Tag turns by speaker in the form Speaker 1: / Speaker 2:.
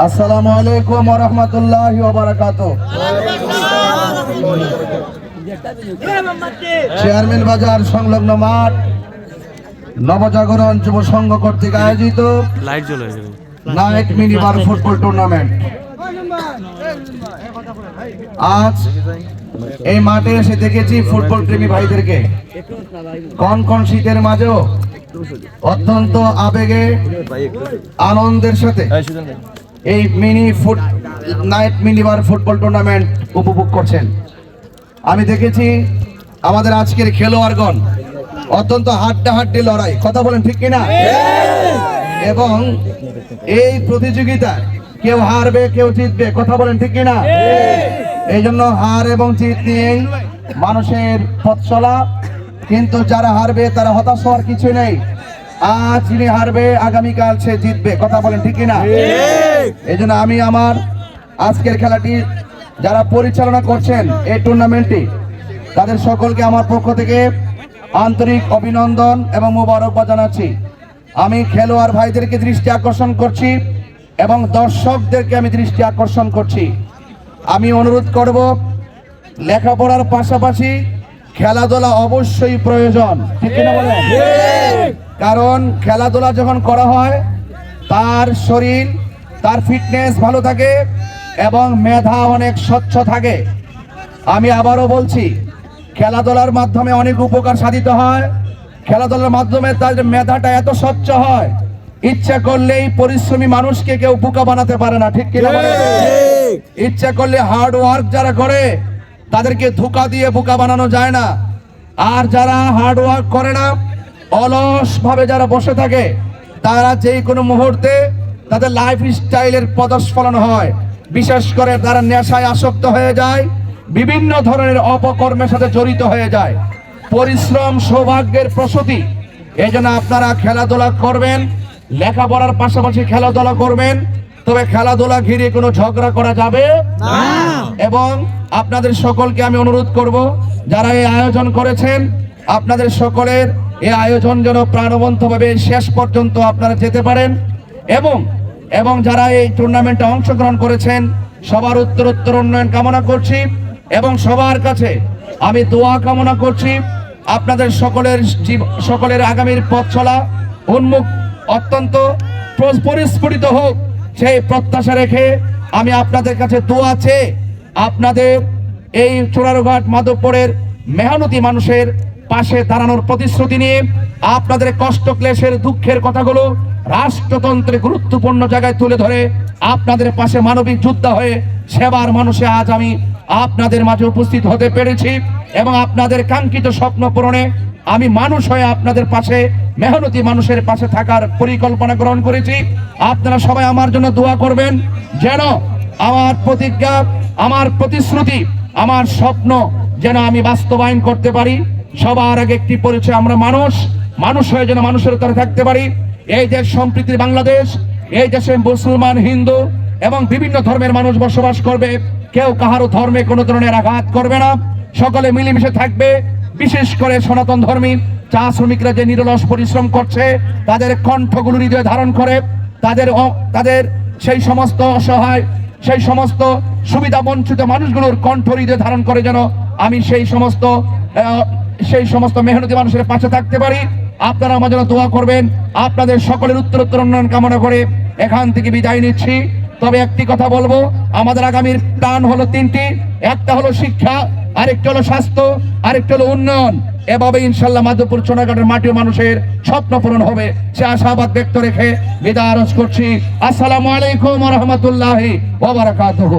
Speaker 1: আসসালামু আলাইকুম ওয়া রাহমাতুল্লাহি ওয়া বারাকাতুহু চেয়ারম্যান বাজার সংলগ্ন মাঠ নবজাগরণ যুব সংঘ কর্তৃক আয়োজিত
Speaker 2: লাইট জ্বলে গেল
Speaker 1: নাইট মিনিবার ফুটবল টুর্নামেন্ট। আজ এই মাঠে এসে দেখেছি ফুটবল প্রেমী ভাইদেরকে। কন কন শীতের মাঝেও অত্যন্ত আবেগে আনন্দের সাথে এই mini foot night minibar football tournament উপভোগ করছেন। আমি দেখেছি আমাদের আজকের খেলোয়াড়গণ অত্যন্ত হাড্ডাহাড্ডি লড়াই কথা বলেন ঠিক কিনা? এবং এই প্রতিযোগিতা কেউ হারবে কেউ জিতবে কথা বলেন ঠিক কিনা? এই জন্য হার এবং জিত নিয়েই মানুষের পথ চলা কিন্তু যারা হারবে তারা হতাশ হওয়ার কিছু নেই। আজ যিনি হারবে আগামীকাল সে জিতবে। কথা বলেন ঠিক কিনা? এই জন্য আমি আমার আজকের খেলাটি যারা পরিচালনা করছেন এই টুর্নামেন্টটি তাদের সকলকে আমার পক্ষ থেকে আন্তরিক অভিনন্দন এবং মোবারকবাদ জানাচ্ছি। আমি খেলোয়াড় ভাইদেরকে দৃষ্টি আকর্ষণ করছি এবং দর্শকদেরকে আমি দৃষ্টি আকর্ষণ করছি। আমি অনুরোধ করব লেখাপড়ার পাশাপাশি খেলাধুলা অবশ্যই প্রয়োজন। ঠিক কিনা বলেন? কারণ খেলাধুলা যখন করা হয় তার শরীর তার ফিটনেস ভালো থাকে এবং মেধা অনেক স্বচ্ছ থাকে। আমি আবারও বলছি খেলাধুলার মাধ্যমে অনেক উপকার সাধিত হয়। খেলাধুলার মাধ্যমে তাদের মেধাটা এত স্বচ্ছ হয় ইচ্ছা করলেই পরিশ্রমী মানুষকে কেউ বোকা বানাতে পারে না ঠিক কিনা? ইচ্ছা করলে হার্ড ওয়ার্ক যারা করে তাদেরকে ধোকা দিয়ে বোকা বানানো যায় না। আর যারা হার্ড ওয়ার্ক করে না অলস ভাবে যারা বসে থাকে তারা যে কোনো মুহূর্তে তাদের লাইফ স্টাইলের পদস্ফলন হয়। বিশেষ করে তারা নেশায় আসক্ত হয়ে যায় বিভিন্ন ধরনের অপকর্মের সাথে জড়িত হয়ে যায়। পরিশ্রম সৌভাগ্যের প্রসূতি। এই জন্য আপনারা খেলাধুলা করবেন লেখাপড়ার পাশাপাশি খেলাধুলা করবেন তবে খেলাধুলা ঘিরে কোনো ঝগড়া করা যাবে এবং আপনাদের সকলকে আমি অনুরোধ করব যারা এই আয়োজন করেছেন আপনাদের সকলের এই আয়োজন যেন প্রাণবন্তভাবে শেষ পর্যন্ত আপনারা যেতে পারেন এবং এবং যারা এই টুর্নামেন্টে অংশগ্রহণ করেছেন, সবার উত্তরোত্তর উন্নয়ন কামনা করছি এবং সবার কাছে আমি দোয়া কামনা করছি আপনাদের সকলের সকলের আগামীর পথ চলা উন্মুখ, অত্যন্ত পরিস্ফুটিত হোক, সেই প্রত্যাশা রেখে আমি আপনাদের কাছে দোয়া চেয়ে আপনাদের এই চোরারঘাট মাধবপুরের মেহনতি মানুষের পাশে দাঁড়ানোর প্রতিশ্রুতি নিয়ে আপনাদের কষ্ট, ক্লেশের, দুঃখের কথাগুলো রাষ্ট্রতন্ত্রে গুরুত্বপূর্ণ জায়গায় তুলে ধরে আপনাদের পাশে মানবিক যোদ্ধা হয়ে সেবার মানুষে আজ আমি আপনাদের মাঝে উপস্থিত হতে পেরেছি এবং আপনাদের কাঙ্ক্ষিত স্বপ্ন পূরণে আমি মানুষ হয়ে আপনাদের পাশে, মেহনতি মানুষের পাশে থাকার পরিকল্পনা গ্রহণ করেছি। আপনারা সবাই আমার জন্য দোয়া করবেন যেন আমার প্রতিজ্ঞা, আমার প্রতিশ্রুতি, আমার স্বপ্ন যেন আমি বাস্তবায়ন করতে পারি। সবার আগে একটি পরিচয়, আমরা মানুষ মানুষ হয়ে যেন মানুষের তরে থাকতে পারি। এই দেশ সম্প্রীতির বাংলাদেশ, এই দেশে মুসলমান, হিন্দু এবং বিভিন্ন ধর্মের মানুষ বসবাস করবে। কেউ কাহারও ধর্মে কোনো ধরনের আঘাত করবে না। সকলে মিলেমিশে থাকবে, বিশেষ করে সনাতন ধর্মী চা শ্রমিকরা যে নিরলস পরিশ্রম করছে, তাদের কণ্ঠগুলো হৃদয়ে ধারণ করে, তাদের তাদের সেই সমস্ত অসহায়, সেই সমস্ত সুবিধা বঞ্চিত মানুষগুলোর কণ্ঠ হৃদয়ে ধারণ করে যেন আমি সেই সমস্ত সেই সমস্ত মেহনতি মানুষের পাশে থাকতে পারি। আপনারা আমার জন্য দোয়া করবেন। আপনাদের সকলের উত্তরোত্তর উন্নয়ন কামনা করে এখান থেকে বিদায় নিচ্ছি। তবে একটি কথা বলব, আমাদের আগামীর প্রাণ হলো তিনটি। একটা হলো শিক্ষা, আরেকটা হলো স্বাস্থ্য, আরেকটা হলো উন্নয়ন। এভাবে ইনশাল্লাহ মাধবপুর সোনাঘাটের মাটি মানুষের স্বপ্ন পূরণ হবে। সে আশাবাদ ব্যক্ত রেখে বিদায় আরজ করছি। আসসালামু আলাইকুম রহমতুল্লাহি ওবারাকাতুহু